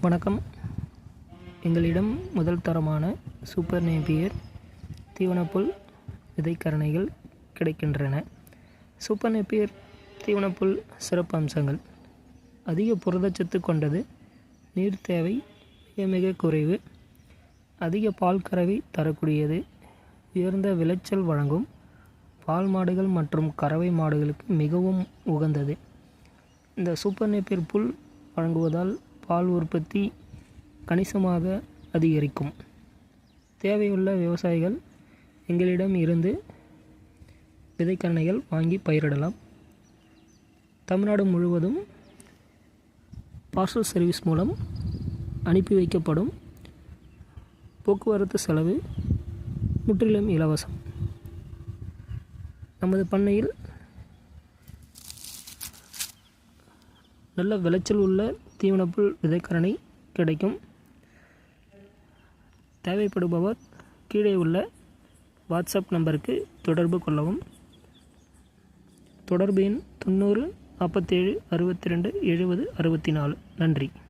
வணக்கம். எங்களிடம் முதல் தரமான சூப்பர் நேப்பியர் தீவனப்புல் விதைக்கரணைகள் கிடைக்கின்றன. சூப்பர் நேப்பியர் தீவனப்புல் சிறப்பு அம்சங்கள். அதிக புரதச்சத்து கொண்டது நீர் தேவை மிக மிக குறைவு. அதிக பால் கறவை தரக்கூடியது உயர்ந்த விளைச்சல் வழங்கும் பால் மாடுகள் மற்றும் கறவை மாடுகளுக்கு மிகவும் உகந்தது. இந்த சூப்பர் நேப்பியர் புல் வழங்குவதால் பால் உற்பத்தி கணிசமாக அதிகரிக்கும். தேவையுள்ள விவசாயிகள் எங்களிடம் இருந்து விதைக்கரணைகள் வாங்கி பயிரிடலாம். தமிழ்நாடு முழுவதும் பார்சல் சர்வீஸ் மூலம் அனுப்பி வைக்கப்படும் போக்குவரத்து செலவு முற்றிலும் இலவசம். நமது பண்ணையில் நல்ல விளைச்சல் உள்ள தீவனப்புல் விதைக்கரணை கிடைக்கும். தேவைப்படுபவர் கீழே உள்ள வாட்ஸ்அப் நம்பருக்கு தொடர்பு கொள்ளவும். தொடர்பு எண் தொண்ணூறு நாற்பத்தேழு அறுபத்தி ரெண்டு எழுபது அறுபத்தி நாலு நன்றி.